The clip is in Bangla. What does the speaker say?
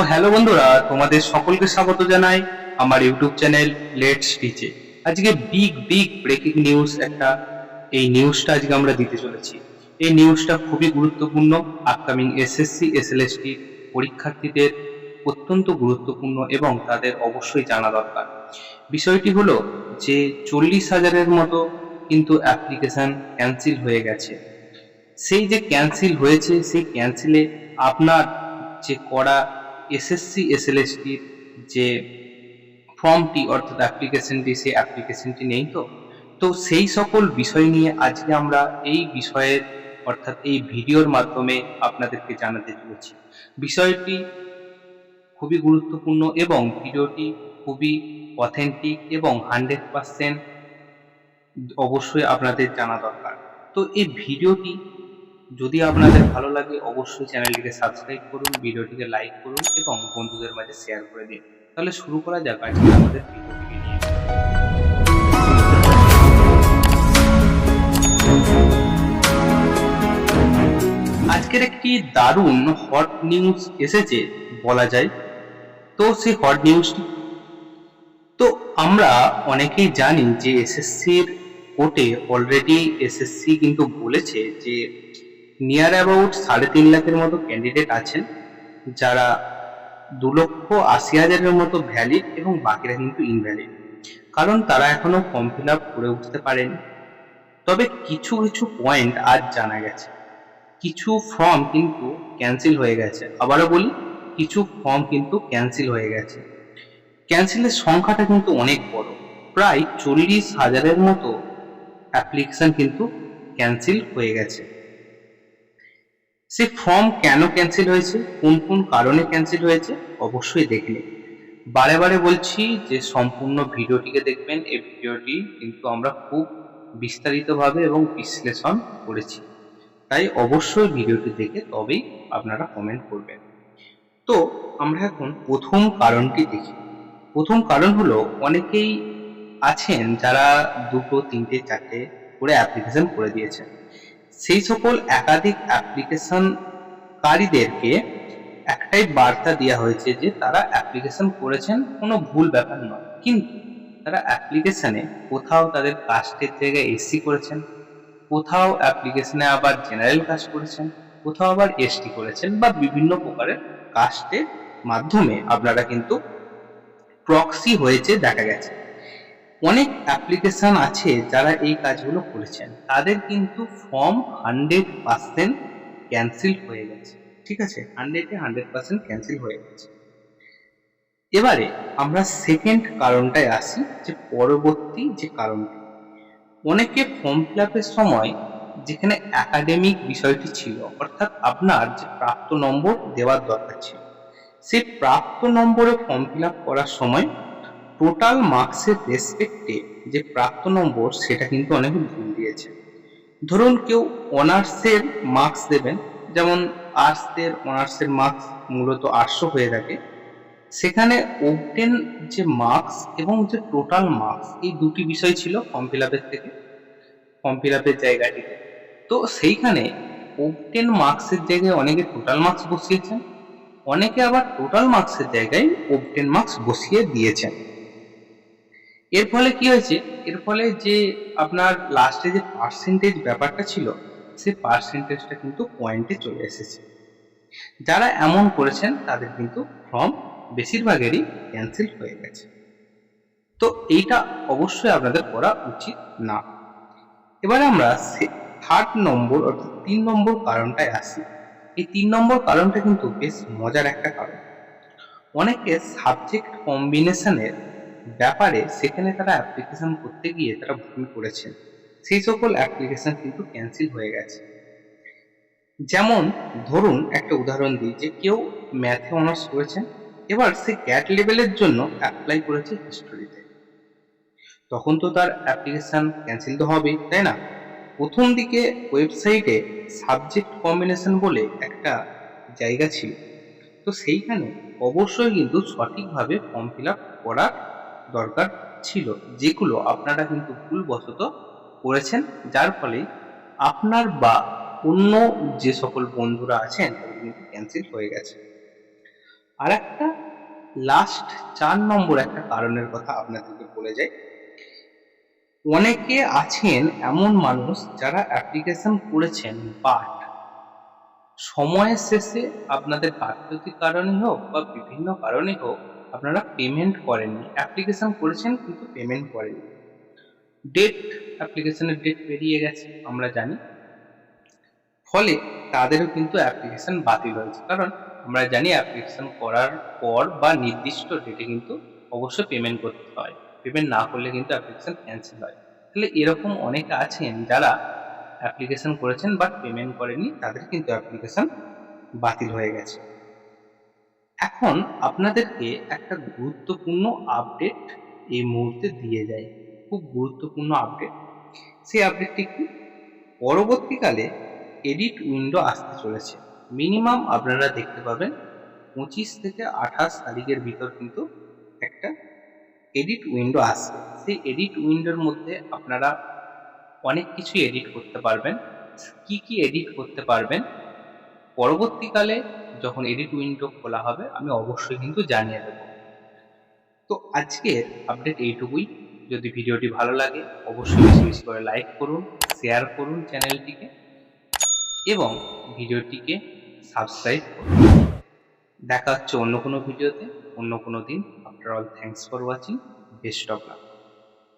তো হ্যালো বন্ধুরা, তোমাদের সকলকে স্বাগত জানাই আমার ইউটিউব চ্যানেল লেটস টিচে আজকে বিগ বিগ ব্রেকিং নিউজ একটা, এই নিউজটা আজকে আমরা দিতে চলেছি। এই নিউজটা খুবই গুরুত্বপূর্ণ আপকামিং এসএসসি এসএলএসটি পরীক্ষার্থীদের অত্যন্ত গুরুত্বপূর্ণ এবং তাদের অবশ্যই জানা দরকার। বিষয়টি হলো যে চল্লিশ হাজারের মতো কিন্তু অ্যাপ্লিকেশন ক্যান্সেল হয়ে গেছে। সেই যে ক্যান্সেল হয়েছে, সেই ক্যান্সেলে আপনার যে করা এসএসসি এসএলএসটির যে ফর্মটি অর্থাৎ অ্যাপ্লিকেশনটি সেই অ্যাপ্লিকেশনটি নেই তো? তো সেই সকল বিষয় নিয়ে আজকে আমরা এই বিষয়ের অর্থাৎ এই ভিডিওর মাধ্যমে আপনাদেরকে জানাতে চলেছি। বিষয়টি খুবই গুরুত্বপূর্ণ এবং ভিডিওটি খুবই অথেন্টিক এবং হান্ড্রেড পার্সেন্ট অবশ্যই আপনাদের জানা দরকার। তো এই ভিডিওটি যদি আপনাদের ভালো লাগে, অবশ্যই চ্যানেলটিকে সাবস্ক্রাইব করুন, ভিডিওটিকে লাইক করুন এবং বন্ধুদের মাঝে শেয়ার করে দিন। তাহলে শুরু করা যাক আজকে আমাদের ভিডিওটিকে নিয়ে। আজকের একটি দারুণ হট নিউজ এসেছে, বলা যায়। তো সেই হট নিউজটি তো আমরা অনেকেই জানি যে এসএসসির কোর্টে অলরেডি এসএসসি কিন্তু বলেছে যে নিয়ার অ্যাবাউট সাড়ে তিন লাখের মতো ক্যান্ডিডেট আছেন, যারা দু লক্ষ আশি হাজারের মতো ভ্যালিড এবং বাকিরা কিন্তু ইনভ্যালিড কারণ তারা এখনও ফর্ম ফিল আপ করে উঠতে পারেনি। তবে কিছু কিছু পয়েন্ট আজ জানা গেছে। কিছু ফর্ম কিন্তু ক্যান্সেল হয়ে গেছে। আবারও বলি, কিছু ফর্ম কিন্তু ক্যান্সেল হয়ে গেছে। ক্যান্সেলের সংখ্যাটা কিন্তু অনেক বড়। প্রায় চল্লিশ হাজারের মতো অ্যাপ্লিকেশন কিন্তু ক্যান্সেল হয়ে গেছে। সে ফর্ম কেন ক্যান্সেল হয়েছে? কোন কোন কারণে ক্যান্সেল হয়েছে? অবশ্যই দেখলে বারে বারে বলছি যে সম্পূর্ণ ভিডিওটিকে দেখবেন। এই ভিডিওটি কিন্তু আমরা খুব বিস্তারিতভাবে এবং বিশ্লেষণ করেছি। তাই অবশ্যই ভিডিওটি দেখে তবেই আপনারা কমেন্ট করবেন। তো আমরা এখন প্রথম কারণটি দেখি। প্রথম কারণ হলো, অনেকেই আছেন যারা দুটো, তিনটে, চারটে করে অ্যাপ্লিকেশন করে দিয়েছেন। সেই সকল একাধিক অ্যাপ্লিকেশনকারীদেরকে একটাই বার্তা দেওয়া হয়েছে যে তারা অ্যাপ্লিকেশন করেছেন, কোনো ভুল ব্যাপার নয়। কিন্তু তারা অ্যাপ্লিকেশনে কোথাও তাদের কাস্টের জায়গায় এসসি করেছেন, কোথাও অ্যাপ্লিকেশনে আবার জেনারেল কাস্ট করেছেন, কোথাও আবার এসটি করেছেন বা বিভিন্ন প্রকারের কাস্টের মাধ্যমে আপনারা কিন্তু প্রক্সি হয়েছে, দেখা গেছে। অনেক অ্যাপ্লিকেশন আছে যারা এই কাজগুলো করেছেন। তাদের কিন্তু ফর্ম হান্ড্রেড পার্সেন্ট ক্যান্সেল হয়ে গেছে। ঠিক আছে? হান্ড্রেডে হান্ড্রেড পার্সেন্ট ক্যান্সেল হয়ে গেছে। এবারে আমরা সেকেন্ড কারণটায় আসি, যে পরবর্তী যে কারণটি। অনেকে ফর্ম ফিল সময় যেখানে একাডেমিক বিষয়টি ছিল, অর্থাৎ আপনার যে প্রাপ্ত নম্বর দেওয়ার দরকার ছিল, সেই প্রাপ্ত নম্বরে ফর্ম ফিল করার সময় টোটাল মার্কসের রেসপেক্টে যে প্রাপ্ত নম্বর, সেটা কিন্তু অনেকে ভুল দিয়েছে। ধরুন কেউ অনার্সের মার্কস দেবেন, যেমন আর্টসদের অনার্সের মার্কস মূলত আটশো হয়ে থাকে। সেখানে ওপেন যে মার্কস এবং যে টোটাল মার্কস এই দুটি বিষয় ছিল ফর্ম ফিল আপের থেকে ফর্ম ফিল আপের জায়গাটিতে। তো সেইখানে ওপেন মার্কসের জায়গায় অনেকে টোটাল মার্কস বসিয়েছেন, অনেকে আবার টোটাল মার্কসের জায়গায় ওপেন মার্কস বসিয়ে দিয়েছেন। এর ফলে কি হয়েছে? এর ফলে যে আপনার লাস্টে যে পার্সেন্টেজ ব্যাপারটা ছিল সে পার্সেন্টেজটা কিন্তু পয়েন্টে চলে এসেছে। যারা এমন করেছেন, তাদের কিন্তু ফর্ম বেশিরভাগেরই ক্যান্সেল হয়ে গেছে। তো এইটা অবশ্যই আপনাদের করা উচিত না। এবারে আমরা থার্ড নম্বর অর্থাৎ তিন নম্বর কারণটায় আসি। এই তিন নম্বর কারণটা কিন্তু বেশ মজার একটা কারণ। অনেকে সাবজেক্ট কম্বিনেশনের ব্যাপারে সেখানে তারা অ্যাপ্লিকেশন করতে গিয়ে তারা ভুল করেছেন। সেই সকল অ্যাপ্লিকেশন কিন্তু ক্যান্সেল হয়ে গেছে। যেমন ধরুন একটা উদাহরণ দিই যে কেউ ম্যাথে অনার্স করেছেন, এবার সে ক্যাট লেভেলের জন্য অ্যাপ্লাই করেছে হিস্টোরিতে তখন তো তার অ্যাপ্লিকেশন ক্যান্সেল তো হবেই, তাই না? প্রথম দিকে ওয়েবসাইটে সাবজেক্ট কম্বিনেশন বলে একটা জায়গা ছিল। তো সেইখানে অবশ্যই কিন্তু সঠিকভাবে ফর্ম ফিল আপ করার দরকার ছিল। যেগুলো আপনারা কিন্তু ভুলবশত করেছেন, যার ফলে আপনার বা অন্য যে সকল বন্ধুরা আছেন কিন্তু ক্যান্সেল হয়ে গেছে। আর একটা লাস্ট চার নম্বর একটা কারণের কথা আপনাদেরকে বলে যাই। অনেকে আছেন এমন মানুষ যারা অ্যাপ্লিকেশন করেছেন বাট সময়ের শেষে আপনাদের কারণে হোক বা বিভিন্ন কারণে হোক আপনারা পেমেন্ট করেননি। অ্যাপ্লিকেশন করেছেন কিন্তু পেমেন্ট করেননি। ডেট অ্যাপ্লিকেশনের ডেট পেরিয়ে গেছে, আমরা জানি। ফলে তাদেরও কিন্তু অ্যাপ্লিকেশন বাতিল হয়েছে। কারণ আমরা জানি অ্যাপ্লিকেশন করার পর বা নির্দিষ্ট ডেটে কিন্তু অবশ্যই পেমেন্ট করতে হয়। পেমেন্ট না করলে কিন্তু অ্যাপ্লিকেশন ক্যান্সেল হয়। তাহলে এরকম অনেকে আছেন যারা অ্যাপ্লিকেশন করেছেন বাট পেমেন্ট করেননি, তাদের কিন্তু অ্যাপ্লিকেশন বাতিল হয়ে গেছে। এখন আপনাদেরকে একটা গুরুত্বপূর্ণ আপডেট এই মুহূর্তে দিয়ে যায় খুব গুরুত্বপূর্ণ আপডেট সেই আপডেটটি কি? পরবর্তীকালে এডিট উইন্ডো আসতে চলেছে। মিনিমাম আপনারা দেখতে পাবেন, পঁচিশ থেকে আঠাশ তারিখের ভিতর কিন্তু একটা এডিট উইন্ডো আসবে। সেই এডিট উইন্ডোর মধ্যে আপনারা অনেক কিছু এডিট করতে পারবেন। কি কি এডিট করতে পারবেন? পরবর্তীকালে যখন এডিট উইন্ডো খোলা হবে, আমি অবশ্যই কিন্তু জানিয়ে দেবো। তো আজকের আপডেট এইটুকুই। যদি ভিডিওটি ভালো লাগে, অবশ্যই বেশি বেশি করে লাইক করুন শেয়ার করুন চ্যানেলটিকে এবং ভিডিওটিকে সাবস্ক্রাইব করুন। দেখা হচ্ছে অন্য কোনো ভিডিওতে। অন্য কোনো দিন after all thanks for watching best of luck